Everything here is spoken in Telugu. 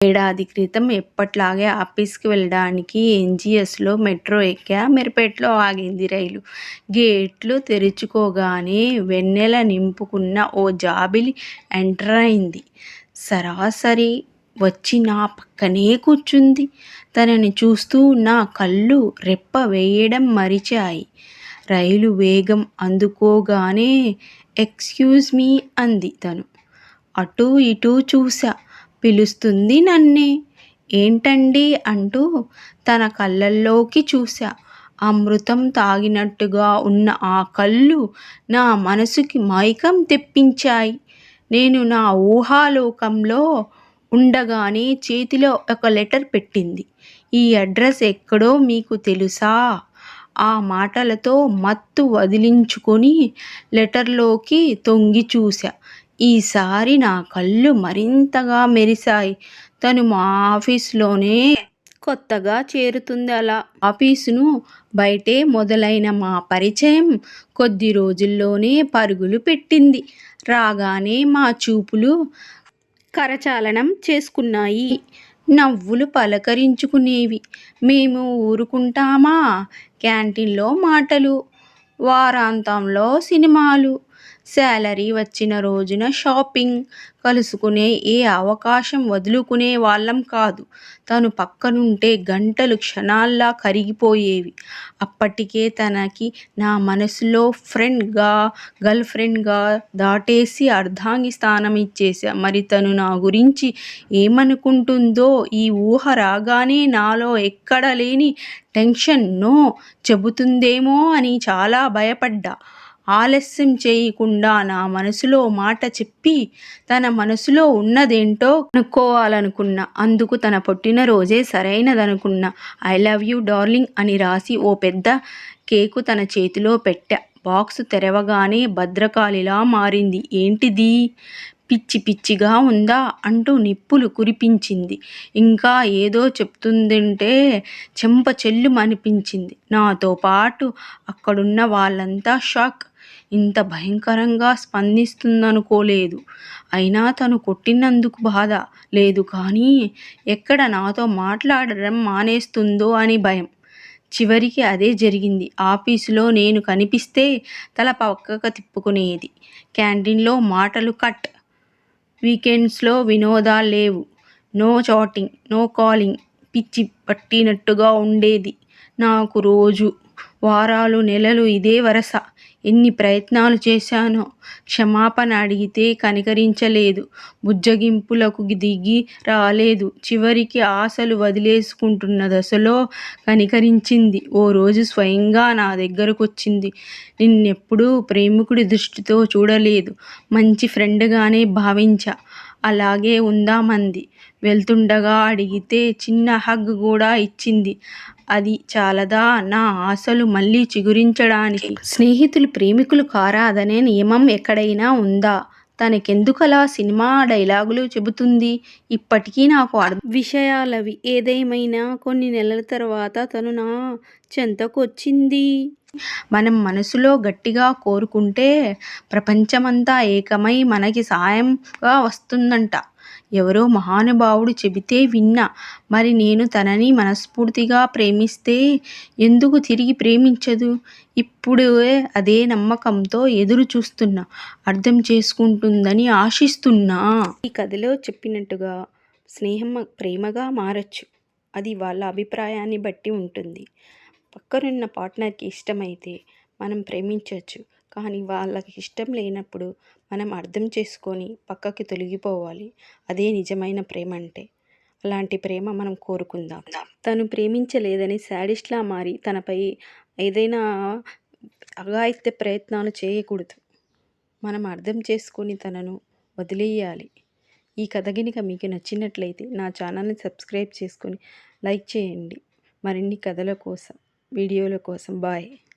ఏడాది క్రితం ఎప్పట్లాగే ఆఫీస్కి వెళ్ళడానికి ఎన్జీఎస్లో మెట్రో ఎక్కా. మిర్పేట్లో ఆగింది రైలు. గేట్లు తెరుచుకోగానే వెన్నెల నింపుకున్న ఓ జాబిలి ఎంటర్ అయింది సరాసరి వచ్చి నా పక్కనే కూర్చుంది. తనని చూస్తూ నా కళ్ళు రెప్ప వేయడం మరిచాయి. రైలు వేగం అందుకోగానే ఎక్స్క్యూజ్ మీ అంది తను. అటూ ఇటూ చూసా పిలుస్తుంది నన్నే. ఏంటండి అంటూ తన కళ్ళల్లోకి చూశా. అమృతం తాగినట్టుగా ఉన్న ఆ కళ్ళు నా మనసుకి మైకం తెప్పించాయి. నేను నా ఊహాలోకంలో ఉండగానే చేతిలో ఒక లెటర్ పెట్టింది. ఈ అడ్రస్ ఎక్కడో మీకు తెలుసా? ఆ మాటలతో మత్తు వదిలించుకొని లెటర్లోకి తొంగి చూశా. ఈసారి నా కళ్ళు మరింతగా మెరిశాయి. తను మా ఆఫీస్లోనే కొత్తగా చేరుతుంది అలా. ఆఫీసును బయటే మొదలైన మా పరిచయం కొద్ది రోజుల్లోనే పరుగులు పెట్టింది. రాగానే మా చూపులు కరచాలనం చేసుకున్నాయి. నవ్వులు పలకరించుకునేవి. మేము ఊరుకుంటామా? క్యాంటీన్లో మాటలు. వారాంతంలో సినిమాలు. శాలరీ వచ్చిన రోజున షాపింగ్. కలుసుకునే ఏ అవకాశం వదులుకునే వాళ్ళం కాదు. తను పక్కనుంటే గంటలు క్షణాల్లా కరిగిపోయేవి. అప్పటికే తనకి నా మనసులో ఫ్రెండ్గా గర్ల్ ఫ్రెండ్గా దాటేసి అర్ధాంగి స్థానం ఇచ్చేసా మరి తను నా గురించి ఏమనుకుంటుందో ఈ ఊహ రాగానే నాలో ఎక్కడలేని టెన్షన్ టెన్షన్నో చెబుతుందేమో అని చాలా భయపడ్డా. ఆలస్యం చేయకుండా నా మనసులో మాట చెప్పి తన మనసులో ఉన్నదేంటో కనుక్కోవాలనుకున్నా. అందుకు తన పుట్టినరోజే సరైనదనుకున్నా. ఐ లవ్ యూ డార్లింగ్ అని రాసి ఓ పెద్ద కేకు తన చేతిలో పెట్టా. బాక్స్ తెరవగానే భద్రకాళిలా మారింది. ఏంటిది పిచ్చి పిచ్చిగా ఉందా అంటూ నిప్పులు కురిపించింది. ఇంకా ఏదో చెప్తుందంటే చెంప చెల్లుమనిపించింది. నాతో పాటు అక్కడున్న వాళ్ళంతా షాక్. ఇంత భయంకరంగా స్పందిస్తుందనుకోలేదు. అయినా తను కొట్టినందుకు బాధ లేదు కానీ, ఎక్కడ నాతో మాట్లాడడం మానేస్తుందో అని భయం. చివరికి అదే జరిగింది. ఆఫీసులో నేను కనిపిస్తే తల పక్కకు తిప్పుకునేది. క్యాంటీన్లో మాటలు కట్. వీకెండ్స్లో వినోదాలు లేవు నో చాటింగ్. No calling. పిచ్చి పట్టినట్టుగా ఉండేది నాకు రోజు వారాలు నెలలు ఇదే వరస. ఎన్ని ప్రయత్నాలు చేశానో. క్షమాపణ అడిగితే కనికరించలేదు. బుజ్జగింపులకు దిగి రాలేదు. చివరికి ఆశలు వదిలేసుకుంటున్న దశలో కనికరించింది. ఓ రోజు స్వయంగా నా దగ్గరకొచ్చింది. నిన్నెప్పుడూ ప్రేమికుడి దృష్టితో చూడలేదు. మంచి ఫ్రెండ్గానే భావించా. అలాగే ఉందామంది వెళ్తుండగా అడిగితే చిన్న హగ్ కూడా ఇచ్చింది. అది చాలదా నా ఆశలు మళ్ళీ చిగురించడానికి? స్నేహితులు ప్రేమికులు కారాదనే నియమం ఎక్కడైనా ఉందా తనకెందుకలా సినిమా డైలాగులు చెబుతుంది? ఇప్పటికీ నాకు అర్థం విషయాలవి. ఏదేమైనా కొన్ని నెలల తర్వాత తను నా చెంతకొచ్చింది. మనం మనసులో గట్టిగా కోరుకుంటే ప్రపంచమంతా ఏకమై మనకి సాయంగా వస్తుందంట ఎవరో మహానుభావుడు చెబితే విన్నా. మరి నేను తనని మనస్ఫూర్తిగా ప్రేమిస్తే ఎందుకు తిరిగి ప్రేమించదు? ఇప్పుడే అదే నమ్మకంతో ఎదురు చూస్తున్నా. అర్థం చేసుకుంటుందని ఆశిస్తున్నా. ఈ కథలో చెప్పినట్టుగా స్నేహం ప్రేమగా మారచ్చు అది వాళ్ళ అభిప్రాయాన్ని బట్టి ఉంటుంది పక్కనున్న పార్ట్నర్కి ఇష్టమైతే మనం ప్రేమించవచ్చు కానీ వాళ్ళకి ఇష్టం లేనప్పుడు మనం అర్థం చేసుకొని పక్కకి తొలగిపోవాలి. అదే నిజమైన ప్రేమ అంటే అలాంటి ప్రేమ మనం కోరుకుందాం. తను ప్రేమించలేదని శాడిస్ట్లా మారి తనపై ఏదైనా అఘాయిత్య ప్రయత్నాలు చేయకూడదు. మనం అర్థం చేసుకొని తనను వదిలేయాలి ఈ కథ గినిక మీకు నచ్చినట్లయితే నా ఛానల్ని సబ్స్క్రైబ్ చేసుకొని లైక్ చేయండి. మరిన్ని కథల కోసం, వీడియోల కోసం. బాయ్